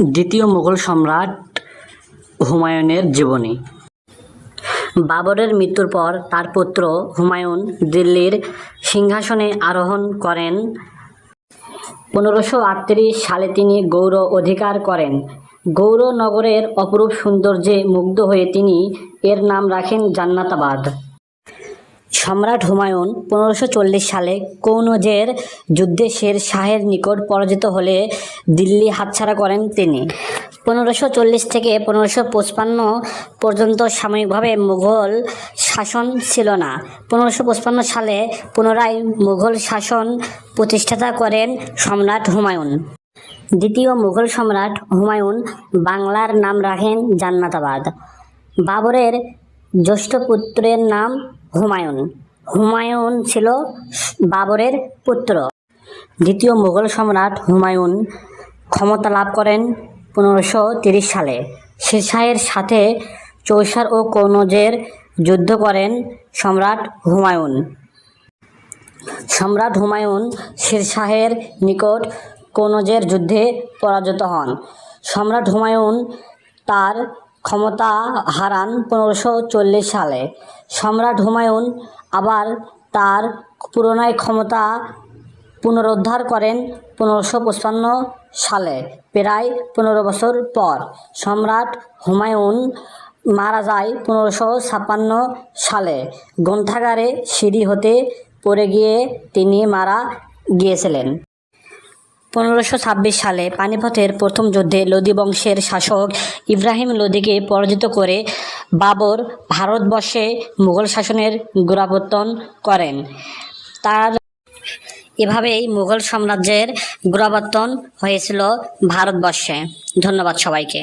দ্বিতীয় মুঘল সম্রাট হুমায়ুনের জীবনী। বাবরের মৃত্যুর পর তার পুত্র হুমায়ুন দিল্লির সিংহাসনে আরোহণ করেন। পনেরোশো সালে তিনি গৌর অধিকার করেন। গৌর নগরের অপরূপ সৌন্দর্যে মুগ্ধ হয়ে তিনি এর নাম রাখেন জান্নাতাবাদ। সম্রাট হুমায়ুন পনেরোশো সালে কৌনজের যুদ্ধে শের শাহের নিকট পরাজিত হলে দিল্লি হাতছাড়া করেন তিনি। পনেরোশো থেকে পনেরোশো পর্যন্ত সাময়িকভাবে মুঘল শাসন ছিল না। পনেরোশো সালে পুনরায় মুঘল শাসন প্রতিষ্ঠাতা করেন সম্রাট হুমায়ুন। দ্বিতীয় মুঘল সম্রাট হুমায়ুন বাংলার নাম রাখেন জান্নাতাবাদ। বাবরের জ্যেষ্ঠ পুত্রের নাম হুমায়ুন। হুমায়ুন ছিল বাবরের পুত্র। দ্বিতীয় মুঘল সম্রাট হুমায়ুন ক্ষমতা লাভ করেন পনেরোশো তিরিশ সালে। শেরশাহের সাথে চৌসার ও কনৌজের যুদ্ধ করেন সম্রাট হুমায়ুন। সম্রাট হুমায়ুন শেরশাহের নিকট কনৌজের যুদ্ধে পরাজিত হন। সম্রাট হুমায়ুন তার ক্ষমতা হারান পনেরোশো চল্লিশ সালে। সম্রাট হুমায়ুন আবার তার পুনরায় ক্ষমতা পুনরুদ্ধার করেন পনেরোশো পঁচপান্ন সালে, প্রায় পনেরো বছর পর। সম্রাট হুমায়ুন মারা যায় পনেরোশো ছাপ্পান্ন সালে। গ্রন্থাগারে সিঁড়ি হতে পড়ে গিয়ে তিনি মারা গিয়েছিলেন। পনেরোশো ছাব্বিশ সালে পানিপথের প্রথম যুদ্ধে লোদি বংশের শাসক ইব্রাহিম লোদিকে পরাজিত করে বাবর ভারতবর্ষে মুঘল শাসনের গোড়াপত্তন করেন। তার এভাবেই মুঘল সাম্রাজ্যের গোড়াপত্তন হয়েছিল ভারতবর্ষে। ধন্যবাদ সবাইকে।